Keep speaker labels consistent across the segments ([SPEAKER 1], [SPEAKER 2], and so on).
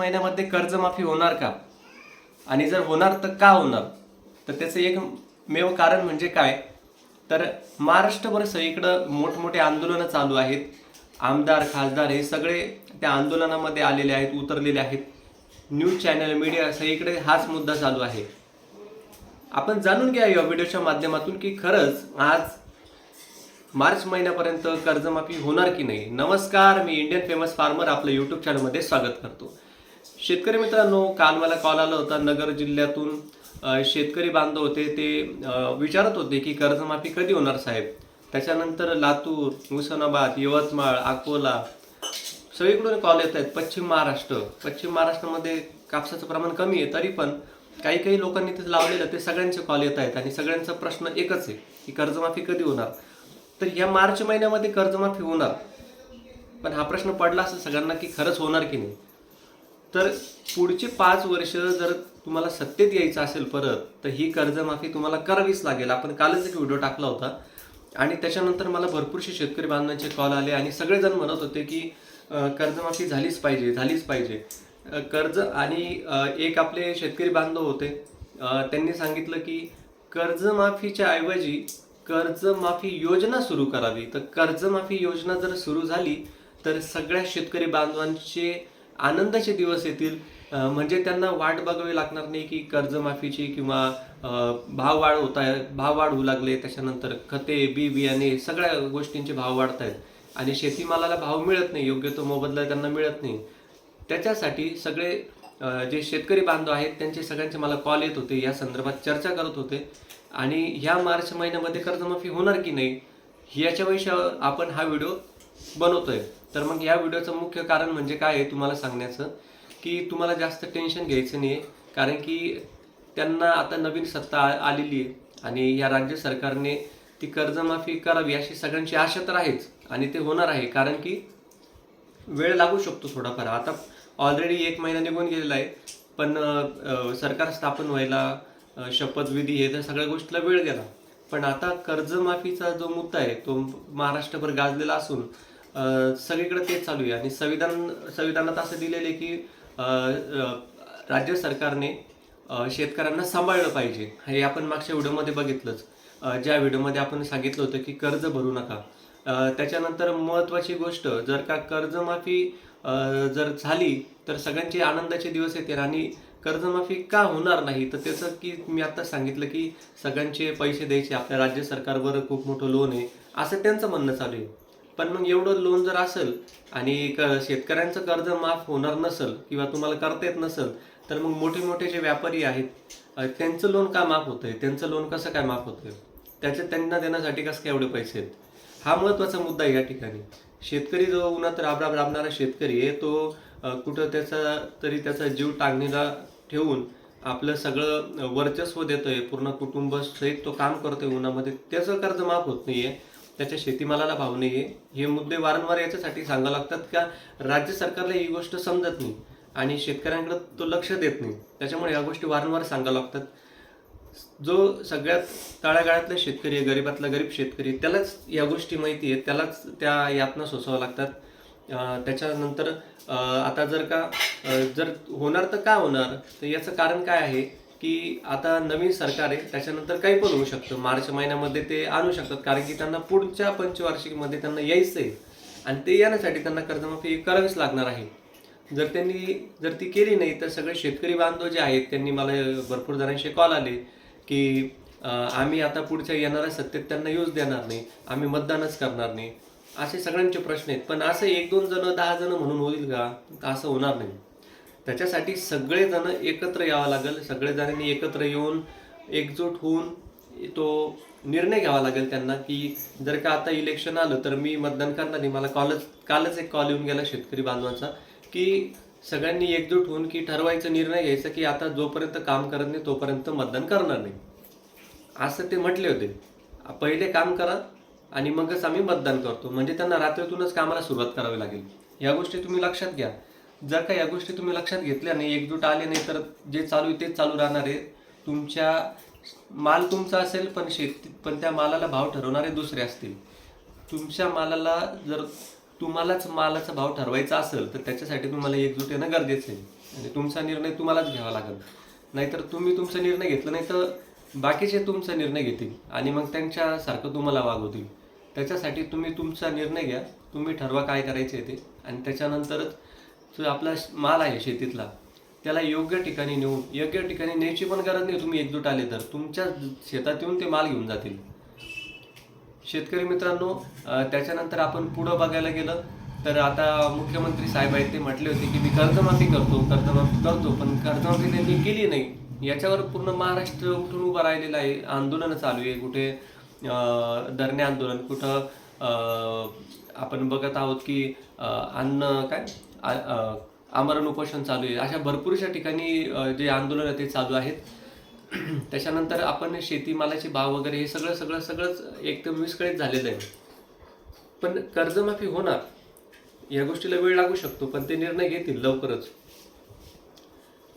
[SPEAKER 1] महिन्यामध्ये कर्जमाफी होणार का? आणि जर होणार तर का होणार? तर त्याचं एक मेव कारण म्हणजे काय? तर महाराष्ट्रभर सगळीकडं मोठमोठे आंदोलनं चालू आहेत. आमदार खासदार हे सगळे त्या आंदोलनामध्ये आलेले आहेत उतरलेले आहेत. न्यूज चॅनल मीडिया सगळीकडे हाच मुद्दा चालू आहे. आपण जाणून घ्या या व्हिडिओच्या माध्यमातून की खरंच आज मार्च महिन्यापर्यंत कर्जमाफी होणार की नाही? नमस्कार मी इंडियन फेमस फार्मर आपलं यूट्यूब चॅनलमध्ये स्वागत करतो. शेतकरी मित्रांनो काल मला कॉल आला होता नगर जिल्ह्यातून. शेतकरी बांधव होते ते विचारत होते की कर्जमाफी कधी होणार साहेब? त्याच्यानंतर लातूर उस्मानाबाद यवतमाळ अकोला सगळीकडून कॉल येत आहेत. पश्चिम महाराष्ट्र. पश्चिम महाराष्ट्रामध्ये कापसाचं प्रमाण कमी आहे तरी पण काही काही लोकांनी ते लावलेलं ते सगळ्यांचे कॉल येत आहेत आणि सगळ्यांचा प्रश्न एकच आहे की कर्जमाफी कधी होणार? तर या मार्च महिन्यामध्ये कर्जमाफी होणार. पण हा प्रश्न पडला असं सगळ्यांना की खरंच होणार की नाही? तर पुढचे पाच वर्ष जर तुम्हाला सत्तेत यायचं असेल परत तर ही कर्जमाफी तुम्हाला करावीच लागेल. आपण कालच एक व्हिडिओ टाकला होता. आणि त्याच्यानंतर मला भरपूरसे शेतकरी बांधवांचे कॉल आले आणि सगळेजण म्हणत होते की कर्जमाफी झालीच पाहिजे झालीच पाहिजे. कर्ज आणि एक आपले शेतकरी बांधव होते. त्यांनी सांगितलं की कर्जमाफीच्या ऐवजी कर्जमाफी योजना सुरू करावी. तर कर्जमाफी योजना जर सुरू झाली तर सगळ्या शेतकरी बांधवांचे आनंदाचे दिवस येतील. म्हणजे त्यांना वाट बघावी लागणार नाही की कर्जमाफीची किंवा भाव वाढ होत आहे भाव वाढ होऊ लागले त्याच्यानंतर खते बी बियाणे सगळ्या गोष्टींचे भाव वाढत आहेत. आणि शेतीमालाला भाव मिळत नाही योग्य तो मोबदला त्यांना मिळत नाही. त्याच्यासाठी सगळे जे शेतकरी बांधव आहेत त्यांचे सगळ्यांचे मला कॉल येत होते. या संदर्भात चर्चा करत होते. आणि ह्या मार्च महिन्यामध्ये कर्जमाफी होणार की नाही याच्या विषयावर आपण हा व्हिडिओ बनवतोय. तर मग या व्हिडिओचं मुख्य कारण म्हणजे काय आहे तुम्हाला सांगण्याचं? की तुम्हाला जास्त टेन्शन घ्यायचं नाही आहे कारण की त्यांना आता नवीन सत्ता आलेली आहे. आणि या राज्य सरकारने ती कर्जमाफी करावी अशी सगळ्यांची आशा तर आहेच. आणि ते होणार आहे. कारण की वेळ लागू शकतो थोडाफार. आता ऑलरेडी एक महिना निघून गेलेला आहे. पण सरकार स्थापन व्हायला शपथविधी हे त्या सगळ्या गोष्टीला वेळ गेला. पण आता कर्जमाफीचा जो मुद्दा आहे तो महाराष्ट्रभर गाजलेला असून सगळीकडे तेच चालू आहे. आणि संविधान संविधानात असं दिलेलं आहे की राज्य सरकारने शेतकऱ्यांना सांभाळलं पाहिजे. हे आपण मागच्या व्हिडिओमध्ये बघितलंच. ज्या व्हिडिओमध्ये आपण सांगितलं होतं की कर्ज भरू नका. त्याच्यानंतर महत्त्वाची गोष्ट जर का कर्जमाफी जर झाली तर सगळ्यांचे आनंदाचे दिवस येतील. आणि कर्जमाफी का होणार नाही? तर त्याचं की मी आता सांगितलं की सगळ्यांचे पैसे द्यायचे. आपल्या राज्य सरकारवर खूप मोठं लोन आहे. असं त्यांचं म्हणणं चालू आहे. पण मग एवढं लोन जर असेल आणि क- शेतकऱ्यांचं कर्ज माफ होणार नसेल किंवा तुम्हाला करता येत नसेल तर मग मोठे मोठे जे व्यापारी आहेत त्यांचं लोन का माफ होतंय? त्यांचं लोन कसं काय माफ होतंय? त्याचे त्यांना देण्यासाठी कसं काय एवढे पैसे आहेत? हा महत्त्वाचा मुद्दा आहे या ठिकाणी. शेतकरी जो उन्हात राबराब राबणारा शेतकरी आहे तो कुठं त्याचा तरी त्याचा जीव टांगणीला ठेवून आपलं सगळं वर्चस्व देतोय पूर्ण कुटुंब सहित तो काम करतोय उन्हामध्ये त्याचं कर्ज माफ होत नाहीये. त्याच्या शेतीमालाला भाव नाही आहे हे मुद्दे वारंवार याच्यासाठी सांगावं लागतात का? राज्य सरकारला ही गोष्ट समजत नाही आणि शेतकऱ्यांकडे तो लक्ष देत नाही. त्याच्यामुळे या गोष्टी वारंवार सांगावं लागतात. जो सगळ्यात तळागाळातला शेतकरी आहे गरीबातला गरीब शेतकरी त्यालाच या गोष्टी माहिती आहेत. त्यालाच त्या यातना सोसाव्या लागतात. त्याच्यानंतर आता जर का जर होणार तर का होणार? तर याचं कारण काय आहे? की आता नवीन सरकार आहे त्याच्यानंतर काही पण होऊ शकतं. मार्च महिन्यामध्ये ते आणू शकतात कारण की त्यांना पुढच्या पंचवार्षिकमध्ये त्यांना यायचं आहे आणि ते येण्यासाठी त्यांना कर्जमाफी करावीच लागणार आहे. जर त्यांनी जर ती केली नाही तर सगळे शेतकरी बांधव जे आहेत त्यांनी मला भरपूर जणांशी कॉल आले की आम्ही आता पुढच्या येणाऱ्या सत्तेत त्यांना यूज देणार नाही आम्ही मतदानच करणार नाही. असे सगळ्यांचे प्रश्न आहेत. पण असं एक दोन जण दहा जण म्हणून होईल का? असं होणार नाही. त्याच्यासाठी सगळेजण एकत्र यावं लागेल. सगळेजणांनी एकत्र येऊन एकजूट होऊन तो निर्णय घ्यावा लागेल त्यांना की जर का आता इलेक्शन आलं तर मी मतदान करणार नाही. मला कॉलच कालच एक कॉल येऊन गेला शेतकरी बांधवांचा की सगळ्यांनी एकजूट होऊन की ठरवायचा निर्णय घ्यायचा की आता जोपर्यंत काम करत नाही तोपर्यंत मतदान करणार नाही. असं ते म्हटले होते. पहिले काम करा आणि मगच आम्ही मतदान करतो. म्हणजे त्यांना रात्रीतूनच कामाला सुरुवात करावी लागेल. या गोष्टी तुम्ही लक्षात घ्या. जर का या गोष्टी तुम्ही लक्षात घेतल्या नाही एकजूट आले नाही तर जे चालू आहे तेच चालू राहणार आहे. तुमच्या माल तुमचा असेल पण शेती पण त्या मालाला भाव ठरवणारे दुसरे असतील. तुमच्या मालाला जर तुम्हालाच मालाचा भाव ठरवायचा असेल तर त्याच्यासाठी तुम्हाला एकजूट येणं गरजेचं आहे. आणि तुमचा निर्णय तुम्हालाच घ्यावा लागेल. नाहीतर तुम्ही तुमचा निर्णय घेतला नाही तर बाकीचे तुमचा निर्णय घेतील आणि मग त्यांच्यासारखं तुम्हाला वागवतील. त्याच्यासाठी तुम्ही तुमचा निर्णय घ्या. तुम्ही ठरवा काय करायचे ते. आणि त्याच्यानंतरच जो आपला माल आहे शेतीतला त्याला योग्य ठिकाणी नेऊन योग्य ठिकाणी न्यायची पण गरज नाही तुम्ही एकजूट आले तर. तुमच्या शेतात येऊन ते माल घेऊन जातील. शेतकरी मित्रांनो त्याच्यानंतर आपण पुढं बघायला गेलं तर आता मुख्यमंत्री साहेब आहेत ते म्हटले होते की मी कर्जमाफी करतो कर्जमाफी करतो पण कर्जमाफी त्यांनी केली नाही. याच्यावर पूर्ण महाराष्ट्र उठून उभा राहिलेला आहे. आंदोलनं चालू आहे कुठे धरणे आंदोलन कुठं आपण बघत आहोत की अन्न काय? आमरण उपोषण चालू आहे. अशा भरपूरशा ठिकाणी जे आंदोलन आहे ते चालू आहेत. त्याच्यानंतर आपण शेतीमालाचे भाव वगैरे हे सगळं सगळं सगळंच एकदम विस्कळीत झालेलं आहे. पण कर्जमाफी होणार या गोष्टीला वेळ लागू शकतो पण ते निर्णय घेतील लवकरच.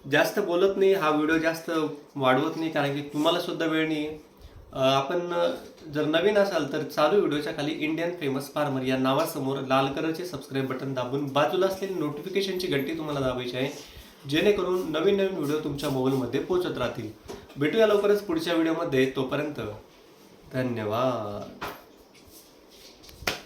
[SPEAKER 1] जास्त बोलत नाही हा व्हिडिओ जास्त वाढवत नाही कारण की तुम्हाला सुद्धा वेळ नाही आहे. आपण जर नवीन असाल तर चालू व्हिडिओच्या खाली इंडियन फेमस फार्मर या नावासमोर लाल कलरचे सबस्क्राईब बटन दाबून बाजूला असलेली नोटिफिकेशनची घंटी तुम्हाला दाबायची आहे जेणेकरून नवीन नवीन व्हिडिओ तुमच्या मोबाईलमध्ये पोहोचत राहतील. भेटूया लवकरच पुढच्या व्हिडिओमध्ये तोपर्यंत धन्यवाद.